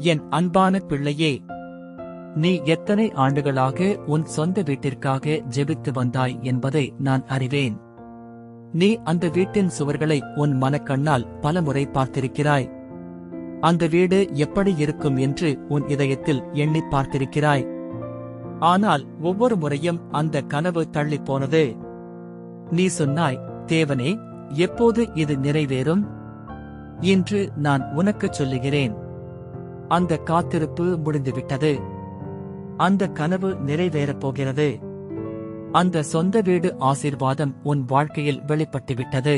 என் அன்பான பிள்ளையே நீ எத்தனை ஆண்டுகளாக உன் சொந்த வீட்டிற்காக ஜெபித்து வந்தாய் என்பதை நான் அறிவேன். நீ அந்த வீட்டின் சுவர்களை உன் மனக்கண்ணால் பலமுறை பார்த்திருக்கிறாய். அந்த வீடு எப்படி இருக்கும் என்று உன் இதயத்தில் எண்ணி பார்த்திருக்கிறாய். ஆனால் ஒவ்வொரு முறையும் அந்த கனவு தள்ளிப் போனது நீ சொன்னாய் தேவனே எப்போது இது நிறைவேறும்? இன்று நான் உனக்குச் சொல்லுகிறேன். அந்த காத்திருப்பு முடிந்துவிட்டது. அந்த கனவு நிறைவேறப் போகிறது. அந்த சொந்த வீடு ஆசீர்வாதம் உன் வாழ்க்கையில் வெளிப்பட்டுவிட்டது.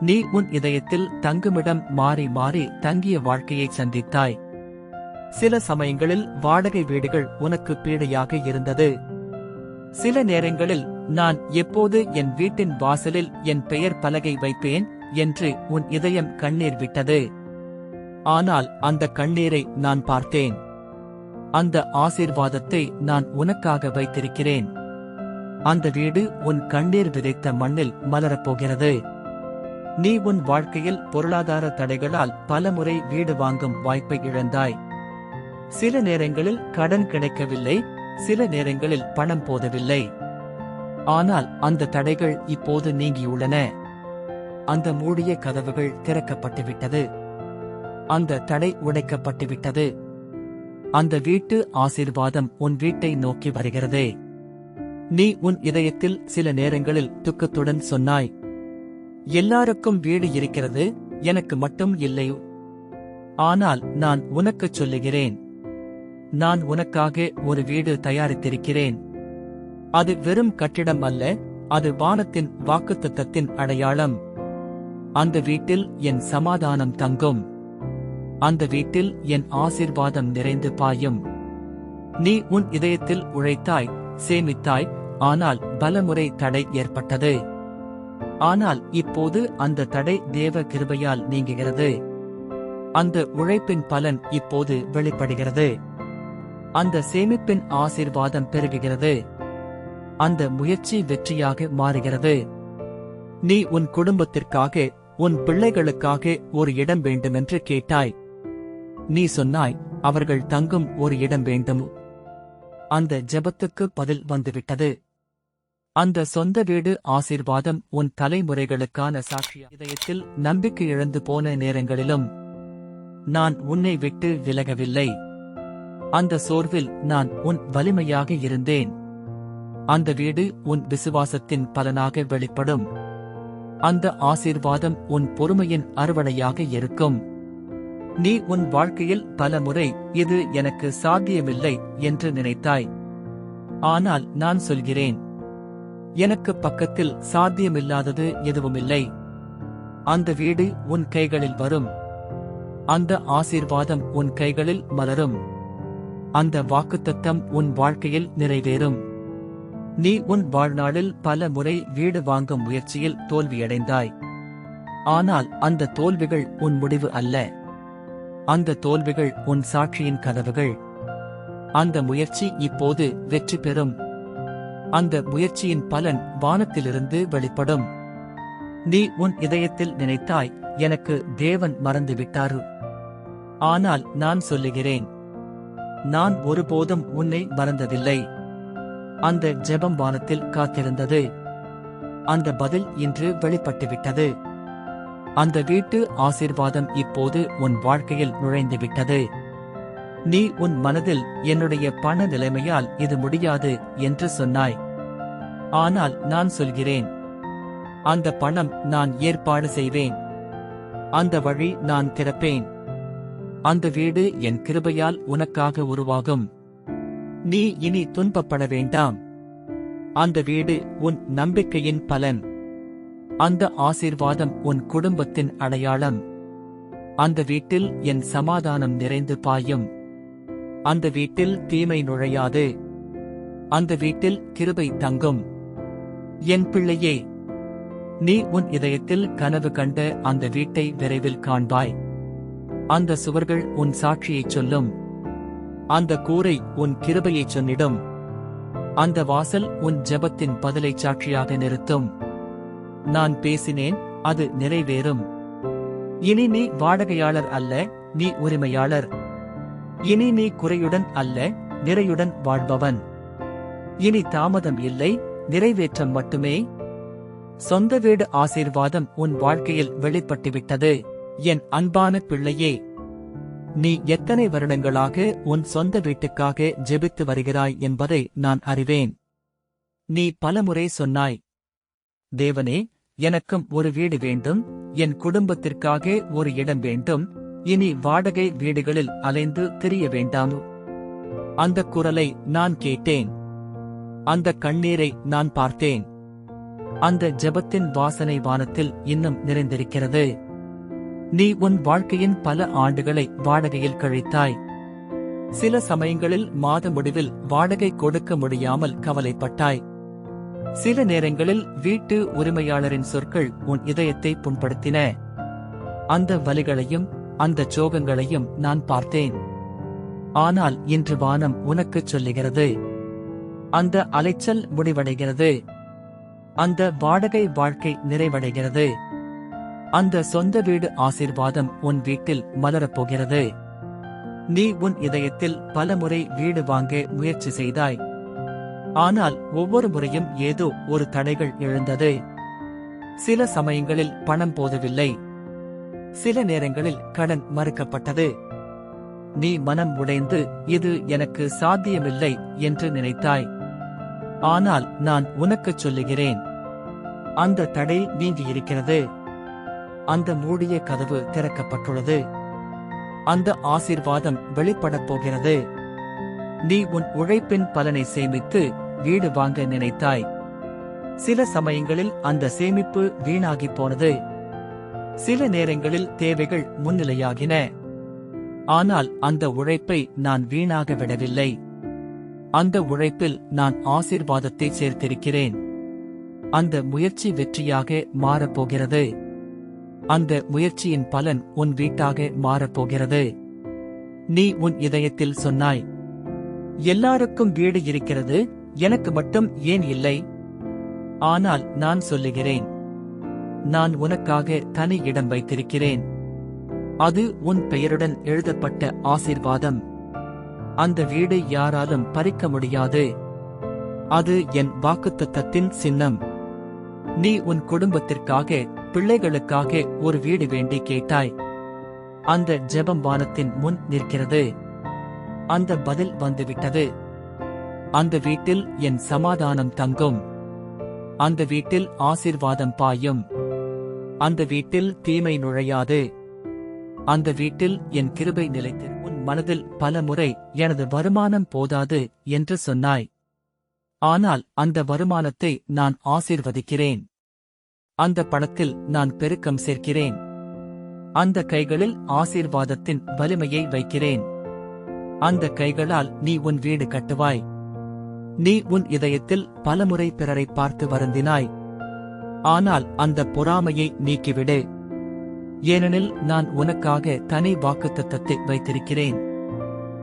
நீ உன் இதயத்தில் தங்குமிடம் மாறி மாறி தங்கிய வாழ்க்கையை சந்தித்தாய். சில சமயங்களில் வாடகை வீடுகள் உனக்கு பீடையாக இருந்தது. சில நேரங்களில் நான் எப்போது என் வீட்டின் வாசலில் என் பெயர் பலகை வைப்பேன் என்று உன் இதயம் கண்ணீர் விட்டது. ஆனால் அந்த கண்ணீரை நான் பார்த்தேன். அந்த ஆசீர்வாதத்தை நான் உனக்காக வைத்திருக்கிறேன். அந்த வீடு உன் கண்ணீர் விதைத்த மண்ணில் மலரப்போகிறது. நீ உன் வாழ்க்கையில் பொருளாதார தடைகளால் பலமுறை வீடு வாங்கும் வாய்ப்பை இழந்தாய். சில நேரங்களில் கடன் கிடைக்கவில்லை சில நேரங்களில் பணம் போதவில்லை. ஆனால் அந்த தடைகள் இப்போது நீங்கியுள்ளன. அந்த மூடிய கதவுகள் திறக்கப்பட்டுவிட்டது. அந்த தடை உடைக்கப்பட்டுவிட்டது. அந்த வீட்டு ஆசீர்வாதம் உன் வீட்டை நோக்கி வருகிறது. நீ உன் இதயத்தில் சில நேரங்களில் துக்கத்துடன் சொன்னாய். எல்லாருக்கும் வீடு இருக்கிறது எனக்கு மட்டும் இல்லை. ஆனால் நான் உனக்குச் சொல்லுகிறேன். நான் உனக்காக ஒரு வீடு தயாரித்திருக்கிறேன். அது வெறும் கட்டிடம் அல்ல அது வானத்தின் வாக்குத்தத்தத்தின் அடையாளம். அந்த வீட்டில் என் சமாதானம் தங்கும். அந்த வீட்டில் என் ஆசீர்வாதம் நிறைந்து பாயும். நீ உன் இதயத்தில் உழைத்தாய் சேமித்தாய் ஆனால் பலமுறை தடை ஏற்பட்டது. ஆனால் இப்போது அந்த தடை தேவ கிருபையால் நீங்குகிறது. அந்த உழைப்பின் பலன் இப்போது வெளிப்படுகிறது. அந்த சேமிப்பின் ஆசீர்வாதம் பெருகுகிறது. அந்த முயற்சி வெற்றியாக மாறுகிறது. நீ உன் குடும்பத்திற்காக உன் பிள்ளைகளுக்காக ஒரு இடம் வேண்டுமென்று கேட்டாய். நீ சொன்னாய் அவர்கள் தங்கும் ஒரு இடம் வேண்டும். அந்த ஜெபத்துக்கு பதில் வந்துவிட்டது. அந்த சொந்த வீடு ஆசீர்வாதம் உன் தலைமுறைகளுக்கான சாட்சிய. இதயத்தில் நம்பிக்கை இழந்து போன நேரங்களிலும் நான் உன்னை விட்டு விலகவில்லை. அந்த சோர்வில் நான் உன் வலிமையாக இருந்தேன். அந்த வீடு உன் விசுவாசத்தின் பலனாக வெளிப்படும். அந்த ஆசீர்வாதம் உன் பொறுமையின் அறுவடையாக இருக்கும். நீ உன் வாழ்க்கையில் பல முறை இது எனக்கு சாத்தியமில்லை என்று நினைத்தாய். ஆனால் நான் சொல்கிறேன் எனக்கு பக்கத்தில் சாத்தியமில்லாதது எதுவுமில்லை. அந்த வீடு உன் கைகளில் வரும். அந்த ஆசீர்வாதம் உன் கைகளில் மலரும். அந்த வாக்குத்தத்தம் உன் வாழ்க்கையில் நிறைவேறும். நீ உன் வாழ்நாளில் பல முறை வீடு வாங்கும் முயற்சியில் தோல்வியடைந்தாய். ஆனால் அந்த தோல்விகள் உன் முடிவு அல்ல. அந்த தோல்விகள் உன் சாட்சியின் கதவுகள். அந்த முயற்சி இப்போது வெற்றி பெறும். அந்த முயற்சியின் பலன் வானத்திலிருந்து வெளிப்படும். நீ உன் இதயத்தில் நினைத்தாய் எனக்கு தேவன் மறந்துவிட்டாரு. ஆனால் நான் சொல்லுகிறேன் நான் ஒருபோதும் உன்னை மறந்ததில்லை. அந்த ஜெபம் வானத்தில் காத்திருந்தது. அந்த பதில் இன்று வெளிப்பட்டுவிட்டது. அந்த வீட்டு ஆசீர்வாதம் இப்போது உன் வாழ்க்கையில் நுழைந்துவிட்டது. நீ உன் மனதில் என்னுடைய பண நிலைமையால் இது முடியாது என்று சொன்னாய். ஆனால் நான் சொல்கிறேன். அந்த பணம் நான் ஏற்பாடு செய்வேன். அந்த வழி நான் திறப்பேன். அந்த வீடு என் கிருபையால் உனக்காக உருவாகும். நீ இனி துன்பப்பட வேண்டாம். அந்த வீடு உன் நம்பிக்கையின் பலன். அந்த ஆசீர்வாதம் உன் குடும்பத்தின் அடையாளம். அந்த வீட்டில் என் சமாதானம் நிறைந்து பாயும். அந்த வீட்டில் தீமை நுழையாது. அந்த வீட்டில் கிருபை தங்கும். என் பிள்ளையே நீ உன் இதயத்தில் கனவு கண்ட அந்த வீட்டை விரைவில் காண்பாய். அந்த சுவர்கள் உன் சாட்சியைச் சொல்லும். அந்த கூரை உன் கிருபையைச் சொன்னிடும் அந்த வாசல் உன் ஜெபத்தின் பதிலைச் சாட்சியாக நிறுத்தும். நான் பேசினேன் அது நிறைவேறும். இனி நீ வாடகையாளர் அல்ல நீ உரிமையாளர். இனி நீ குறையுடன் அல்ல நிறையுடன் வாழ்பவன். இனி தாமதம் இல்லை நிறைவேற்றம் மட்டுமே. சொந்த வீடு ஆசீர்வாதம் உன் வாழ்க்கையில் வெளிப்பட்டுவிட்டது என் அன்பான பிள்ளையே. நீ எத்தனை வருடங்களாக உன் சொந்த வீட்டுக்காக ஜெபித்து வருகிறாய் என்பதை நான் அறிவேன். நீ பலமுறை சொன்னாய் தேவனே எனக்கும் ஒரு வீடு வேண்டும் என் குடும்பத்திற்காக ஒரு இடம் வேண்டும் இனி வாடகை வீடுகளில் அலைந்து திரிய வேண்டாம். அந்த குரலை நான் கேட்டேன். அந்த கண்ணீரை நான் பார்த்தேன். அந்த ஜெபத்தின் வாசனை வானத்தில் இன்னும் நிறைந்திருக்கிறது. நீ உன் வாழ்க்கையின் பல ஆண்டுகளை வாடகையில் கழித்தாய். சில சமயங்களில் மாத முடிவில் வாடகை கொடுக்க முடியாமல் கவலைப்பட்டாய். சில நேரங்களில் வீட்டு உரிமையாளரின் சொற்கள் உன் இதயத்தை புண்படுத்தின. அந்த வலிகளையும் அந்த சோகங்களையும் நான் பார்த்தேன். ஆனால் இன்று வானம் உனக்குச் சொல்லுகிறது. அந்த அலைச்சல் முடிவடைகிறது. அந்த வாடகை வாழ்க்கை நிறைவடைகிறது. அந்த சொந்த வீடு ஆசீர்வாதம் உன் வீட்டில் மலரப் போகிறது. நீ உன் இதயத்தில் பலமுறை வீடு வாங்க முயற்சி செய்தாய். ஆனால் ஒவ்வொரு முறையும் ஏதோ ஒரு தடைகள் எழுந்தது. சில சமயங்களில் பணம் போதவில்லை. சில நேரங்களில் கடன் மறுக்கப்பட்டது. நீ மனம் உடைந்து இது எனக்கு சாத்தியமில்லை என்று நினைத்தாய். ஆனால் நான் உனக்குச் சொல்லுகிறேன். அந்த தடை நீங்கியிருக்கிறது அந்த மூடிய கதவு திறக்கப்பட்டுள்ளது. அந்த ஆசீர்வாதம் வெளிப்படப் போகிறது. நீ உன் உழைப்பின் பலனை சேமித்து வீடு வாங்க நினைத்தாய். சில சமயங்களில் அந்த சேமிப்பு வீணாகிப் போனது. சில நேரங்களில் தேவைகள் முன்னிலையாகின. ஆனால் அந்த உழைப்பை நான் வீணாக விடவில்லை. அந்த உழைப்பில் நான் ஆசிர்வாதத்தை சேர்த்திருக்கிறேன். அந்த முயற்சி வெற்றியாக மாறப்போகிறது. அந்த முயற்சியின் பலன் உன் வீட்டாக மாறப்போகிறது. நீ உன் இதயத்தில் சொன்னாய் எல்லாருக்கும் வீடு இருக்கிறது எனக்கு மட்டும் ஏன் இல்லை? ஆனால் நான் சொல்லுகிறேன். நான் உனக்காக தனி இடம் வைத்திருக்கிறேன். அது உன் பெயருடன் எழுதப்பட்ட ஆசீர்வாதம். அந்த வீடு யாராலும் பறிக்க முடியாது. அது என் வாக்குத்தத்தத்தின் சின்னம். நீ உன் குடும்பத்திற்காக பிள்ளைகளுக்காக ஒரு வீடு வேண்டி கேட்டாய். அந்த ஜெபம் வானத்தின் முன் நிற்கிறது. அந்த பதில் வந்துவிட்டது. அந்த வீட்டில் என் சமாதானம் தங்கும். அந்த வீட்டில் ஆசிர்வாதம் பாயும். அந்த வீட்டில் தீமை நுழையாது. அந்த வீட்டில் என் கிருபை நிலைத்து உன் மனதில் பல முறை எனது வருமானம் போதாது என்று சொன்னாய். ஆனால் அந்த வருமானத்தை நான் ஆசீர்வதிக்கிறேன். அந்த பணத்தில் நான் பெருக்கம் சேர்க்கிறேன். அந்த கைகளில் ஆசீர்வாதத்தின் வலிமையை வைக்கிறேன். அந்த கைகளால் நீ உன் வீடு கட்டுவாய். நீ உன் இதயத்தில் பலமுறை பிறரை பார்த்து வருந்தினாய். ஆனால் அந்த பொறாமையை நீக்கிவிடு. ஏனெனில் நான் உனக்காக தனி வாக்குத்தத்தத்தை வைத்திருக்கிறேன்.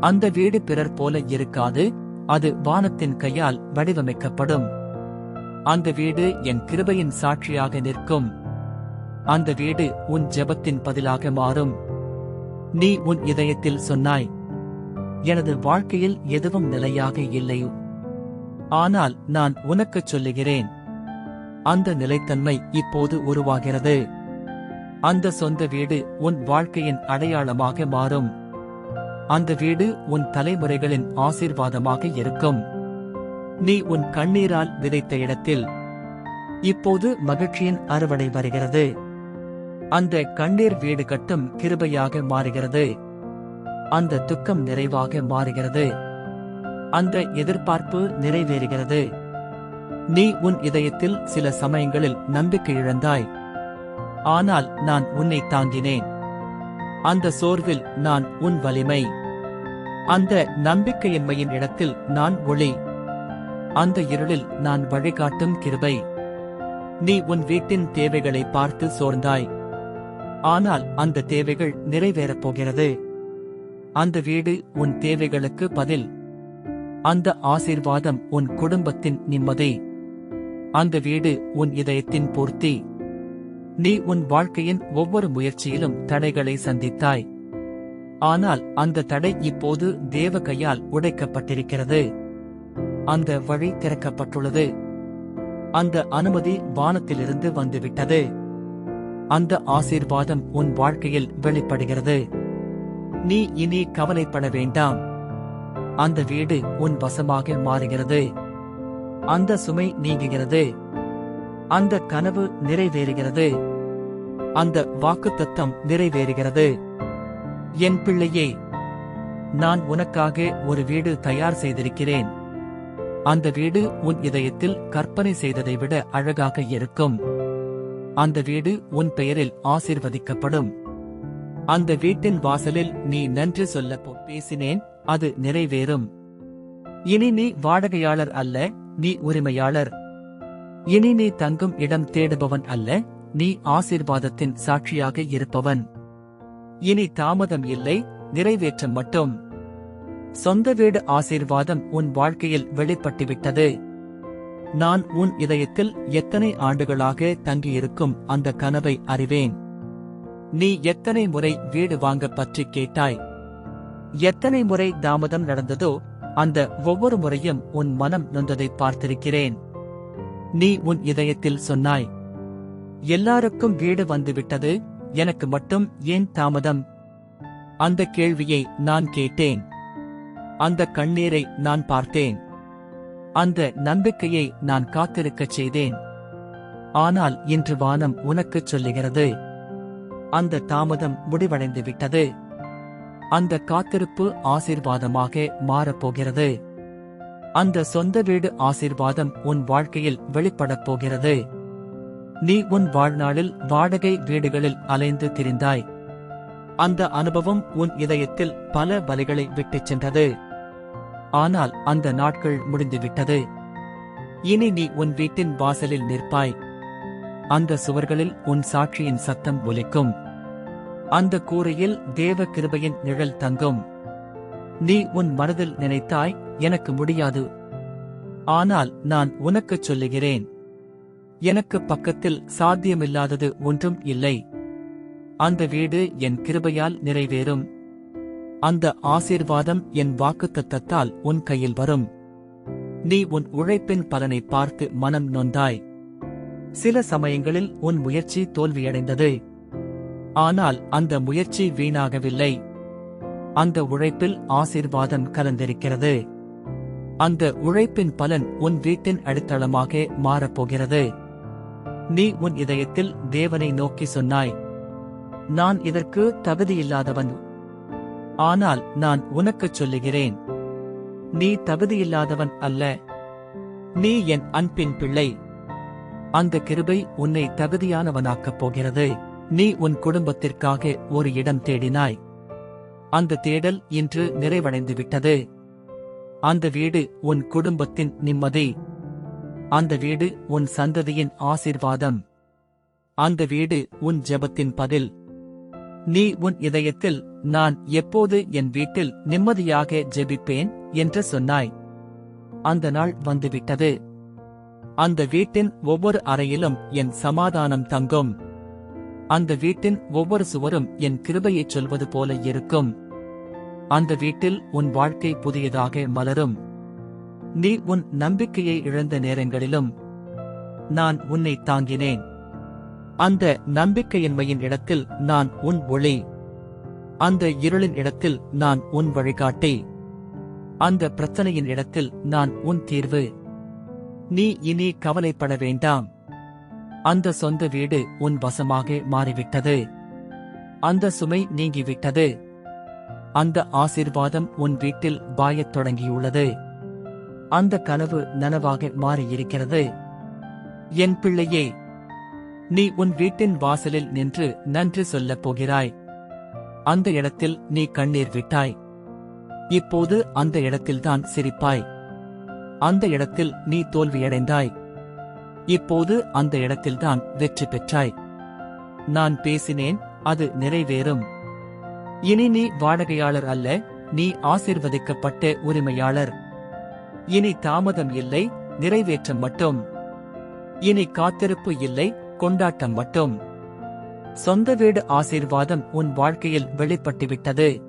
அந்த வீடு பிறர் போல இருக்காது அது வானத்தின் கையால் வடிவமைக்கப்படும். அந்த வீடு என் கிருபையின் சாட்சியாக நிற்கும். அந்த வீடு உன் ஜெபத்தின் பதிலாக மாறும். நீ உன் இதயத்தில் சொன்னாய் எனது வாழ்க்கையில் எதுவும் நிலையாக இல்லை. ஆனால் நான் உனக்குச் சொல்லுகிறேன். அந்த நிலைத்தன்மை இப்போது உருவாகிறது. அந்த சொந்த வீடு உன் வாழ்க்கையின் அடையாளமாக மாறும். அந்த வீடு உன் தலைமுறைகளின் ஆசீர்வாதமாக இருக்கும். நீ உன் கண்ணீரால் விதைத்த இடத்தில் இப்போது மகிழ்ச்சியின் அறுவடை வருகிறது. அந்த கண்ணீர் வீடு கட்டும் கிருபையாக மாறுகிறது. அந்த துக்கம் நிறைவாக மாறுகிறது. அந்த எதிர்பார்ப்பு நிறைவேறுகிறது. நீ உன் இதயத்தில் சில சமயங்களில் நம்பிக்கை இழந்தாய். ஆனால் நான் உன்னை தாங்கினேன். அந்த சோர்வில் நான் உன் வலிமை. அந்த நம்பிக்கையின்மையின் இடத்தில் நான் ஒளி. அந்த இருளில் நான் வழிகாட்டும் கிருபை. நீ உன் வீட்டின் தேவைகளை பார்த்து சோர்ந்தாய். ஆனால் அந்த தேவைகள் நிறைவேறப் போகிறது. அந்த வீடு உன் தேவைகளுக்கு பதில். அந்த ஆசீர்வாதம் உன் குடும்பத்தின் நிம்மதி. அந்த வீடு உன் இதயத்தின் பூர்த்தி. நீ உன் வாழ்க்கையின் ஒவ்வொரு முயற்சியிலும் தடைகளை சந்தித்தாய். ஆனால் அந்த தடை இப்போது தேவ கையால் உடைக்கப்பட்டிருக்கிறது. அந்த வழி திறக்கப்பட்டுள்ளது. அந்த அனுமதி வானத்திலிருந்து வந்துவிட்டது. அந்த ஆசீர்வாதம் உன் வாழ்க்கையில் வெளிப்படுகிறது. நீ இனி கவலைப்பட வேண்டாம். அந்த வீடு உன் வசமாக மாறுகிறது. அந்த சுமை நீங்குகிறது. அந்த கனவு நிறைவேறுகிறது. அந்த வாக்குத்தத்தம் நிறைவேறுகிறது. என் பிள்ளையே நான் உனக்காக ஒரு வீடு தயார் செய்திருக்கிறேன். அந்த வீடு உன் இதயத்தில் கற்பனை செய்ததை விட அழகாக இருக்கும். அந்த வீடு உன் பெயரில் ஆசிர்வதிக்கப்படும். அந்த வீட்டின் வாசலில் நீ நன்றி சொல்ல பேசினேன். அது நிறைவேறும். இனி நீ வாடகையாளர் அல்ல நீ உரிமையாளர். இனி நீ தங்கும் இடம் தேடுபவன் அல்ல நீ ஆசீர்வாதத்தின் சாட்சியாக இருப்பவன். இனி தாமதம் இல்லை நிறைவேற்றம் மட்டும். சொந்த வீடு ஆசீர்வாதம் உன் வாழ்க்கையில் வெளிப்பட்டுவிட்டது. நான் உன் இதயத்தில் எத்தனை ஆண்டுகளாக தங்கியிருக்கும் அந்த கனவை அறிவேன். நீ எத்தனை முறை வீடு வாங்க பற்றி கேட்டாய்? எத்தனை முறை தாமதம் நடந்ததோ அந்த ஒவ்வொரு முறையும் உன் மனம் நொந்ததை பார்த்திருக்கிறேன். நீ உன் இதயத்தில் சொன்னாய் எல்லாருக்கும் வீடு வந்துவிட்டது எனக்கு மட்டும் ஏன் தாமதம்? அந்த கேள்வியை நான் கேட்டேன். அந்த கண்ணீரை நான் பார்த்தேன். அந்த நம்பிக்கையை நான் காத்திருக்கச் செய்தேன். ஆனால் இன்று வானம் உனக்குச் சொல்லுகிறது அந்த தாமதம் முடிவடைந்து விட்டது அந்த காத்திருப்பு ஆசீர்வாதமாக மாறப்போகிறது. அந்த சொந்த வீடு ஆசீர்வாதம் உன் வாழ்க்கையில் வெளிப்படப் போகிறது. நீ உன் வாழ்நாளில் வாடகை வீடுகளில் அலைந்து திரிந்தாய். அந்த அனுபவம் உன் இதயத்தில் பல வலிகளை விட்டுச் சென்றது. ஆனால் அந்த நாட்கள் முடிந்துவிட்டது. இனி நீ உன் வீட்டின் வாசலில் நிற்பாய். அந்த சுவர்களில் உன் சாட்சியின் சத்தம் ஒலிக்கும். அந்த கூரையில் தேவ கிருபையின் நிழல் தங்கும். நீ உன் மனதில் நினைத்தாய் எனக்கு முடியாது. ஆனால் நான் உனக்குச் சொல்லுகிறேன். எனக்கு பக்கத்தில் சாத்தியமில்லாதது ஒன்றும் இல்லை. அந்த வீடு என் கிருபையால் நிறைவேறும். அந்த ஆசீர்வாதம் என் வாக்குத்தத்தத்தால் உன் கையில் வரும். நீ உன் உழைப்பின் பலனை பார்த்து மனம் நொந்தாய். சில சமயங்களில் உன் முயற்சி தோல்வியடைந்தது. ஆனால் அந்த முயற்சி வீணாகவில்லை. அந்த உழைப்பில் ஆசீர்வாதம் கலந்திருக்கிறது. அந்த உழைப்பின் பலன் உன் வீட்டின் அடித்தளமாக மாறப்போகிறது. நீ உன் இதயத்தில் தேவனை நோக்கி சொன்னாய். நான் இதற்கு தகுதியில்லாதவன். ஆனால் நான் உனக்குச் சொல்லுகிறேன். நீ தகுதியில்லாதவன் அல்ல. நீ என் அன்பின் பிள்ளை. அந்த கிருபை உன்னை தகுதியானவனாக்கப் போகிறது. நீ உன் குடும்பத்திற்காக ஒரு இடம் தேடினாய். அந்த தேடல் இன்று நிறைவடைந்து விட்டது அந்த வீடு உன் குடும்பத்தின் நிம்மதி. அந்த வீடு உன் சந்ததியின் ஆசீர்வாதம். அந்த வீடு உன் ஜெபத்தின் பதில். நீ உன் இதயத்தில் நான் எப்போது என் வீட்டில் நிம்மதியாக ஜெபிப்பேன்? என்று சொன்னாய். அந்த நாள் வந்துவிட்டது. அந்த வீட்டின் ஒவ்வொரு அறையிலும் என் சமாதானம் தங்கும். அந்த வீட்டின் ஒவ்வொரு சுவரும் என் கிருபையைச் சொல்வது போல இருக்கும். அந்த வீட்டில் உன் வாழ்க்கை புதியதாக மலரும். நீ உன் நம்பிக்கையை இழந்த நேரங்களிலும் நான் உன்னை தாங்கினேன். அந்த நம்பிக்கையின்மையின் இடத்தில் நான் உன் ஒளி. அந்த இருளின் இடத்தில் நான் உன் வழிகாட்டி. அந்த பிரச்சனையின் இடத்தில் நான் உன் தீர்வு. நீ இனி கவலைப்பட வேண்டாம். அந்த சொந்த வீடு உன் வசமாக மாறிவிட்டது. அந்த சுமை நீங்கிவிட்டது. அந்த ஆசீர்வாதம் உன் வீட்டில் பாயத் தொடங்கியுள்ளது. அந்த கனவு நனவாக மாறியிருக்கிறது. என் பிள்ளையே நீ உன் வீட்டின் வாசலில் நின்று நன்றி சொல்லப் போகிறாய். அந்த இடத்தில் நீ கண்ணீர் விட்டாய். இப்போது அந்த இடத்தில்தான் சிரிப்பாய். அந்த இடத்தில் நீ தோல்வியடைந்தாய். இப்போது அந்த இடத்தில்தான் வெற்றி பெற்றாய். நான் பேசினேன் அது நிறைவேறும். இனி நீ வாடகையாளர் அல்ல நீ ஆசிர்வதிக்கப்பட்ட உரிமையாளர். இனி தாமதம் இல்லை நிறைவேற்றம் மட்டும். இனி காத்திருப்பு இல்லை கொண்டாட்டம் மட்டும். சொந்த வீடு ஆசீர்வாதம் உன் வாழ்க்கையில் வெளிப்பட்டுவிட்டது.